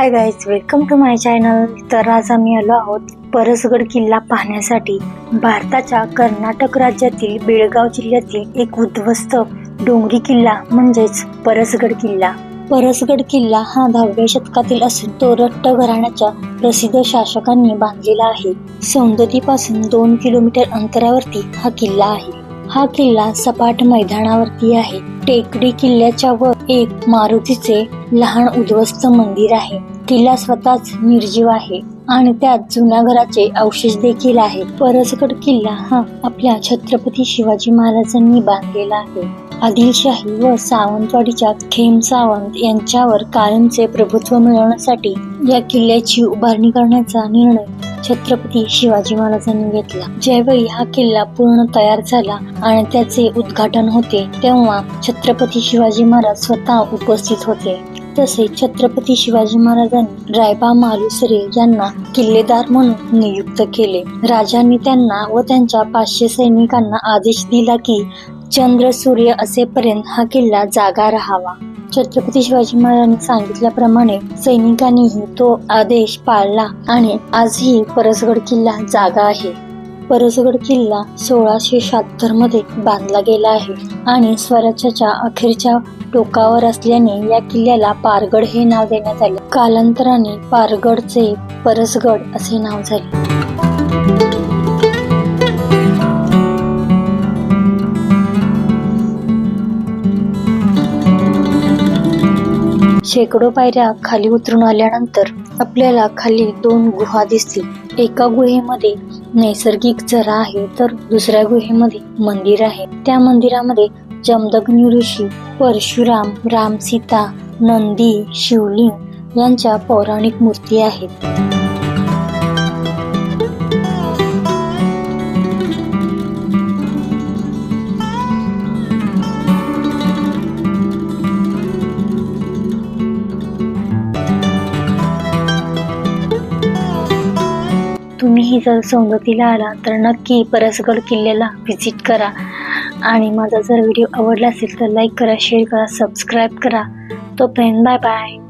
Hi guys welcome to my channel तर आज आम्ही आलो आहोत परसगड किल्ला पाहण्यासाठी. भारताच्या कर्नाटक राज्यातील बेळगाव जिल्ह्यातील एक उद्ध्वस्त डोंगरी किल्ला म्हणजेच परसगड किल्ला. परसगड किल्ला हा दहाव्या शतकातील असून तो रट्ट घराण्याच्या प्रसिद्ध शासकांनी बांधलेला आहे. सौंदतीपासून दोन किलोमीटर अंतरावरती हा किल्ला आहे. हा किल्ला सपाट मैदानावरती आहे. टेकडी किल्ल्याच्या वर एक मारुतीचे लहान उद्ध्वस्त मंदिर आहे. किल्ला स्वतःच निर्जीव आहे आणि त्यात जुन्या घराचे अवशेष देखील आहे परसगड किल्ला हा आपल्या छत्रपती शिवाजी महाराजांनी बांधलेला आहे. आदिलशाही व सावंतवाडीच्या खेम सावंत यांच्यावर कायमचे प्रभुत्व मिळवण्यासाठी या किल्ल्याची उभारणी करण्याचा निर्णय छत्रपती शिवाजी महाराजांनी घेतला. ज्यावेळी हा किल्ला पूर्ण तयार झाला आणि त्याचे उद्घाटन होते तेव्हा छत्रपती शिवाजी महाराज स्वतः उपस्थित होते. तसेच छत्रपती शिवाजी महाराजांनी रायबा मालुसरे यांना किल्लेदार म्हणून नियुक्त केले. राजांनी त्यांना व त्यांच्या पाचशे सैनिकांना आदेश दिला की चंद्र सूर्य असेपर्यंत हा किल्ला जागा राहावा. छत्रपती शिवाजी महाराजांनी सांगितल्याप्रमाणे सैनिकांनीही तो आदेश पाळला आणि आजही परसगड किल्ला जागा आहे. परसगड किल्ला सोळाशे शहात्तरमध्ये बांधला गेला आहे आणि स्वराज्याच्या अखेरच्या टोकावर असल्याने या किल्ल्याला पारगड हे नाव देण्यात आले. कालांतराने पारगडचे परसगड असे नाव झाले. शेकडो पायऱ्या खाली उतरून आल्यानंतर आपल्याला खाली दोन गुहा दिसतील. एका गुहेमध्ये नैसर्गिक झरा आहे तर दुसऱ्या गुहेमध्ये मंदिर आहे. त्या मंदिरामध्ये जमदग्नी ऋषी परशुराम राम सीता नंदी शिवलिंग यांच्या पौराणिक मूर्ती आहेत. तुम्हीही जर सौंदतीला आला तर नक्की परसगड किल्ल्याला व्हिजिट करा. आणि माझा जर व्हिडिओ आवडला असेल तर लाईक करा शेअर करा सबस्क्राईब करा. तोपर्यंत बाय बाय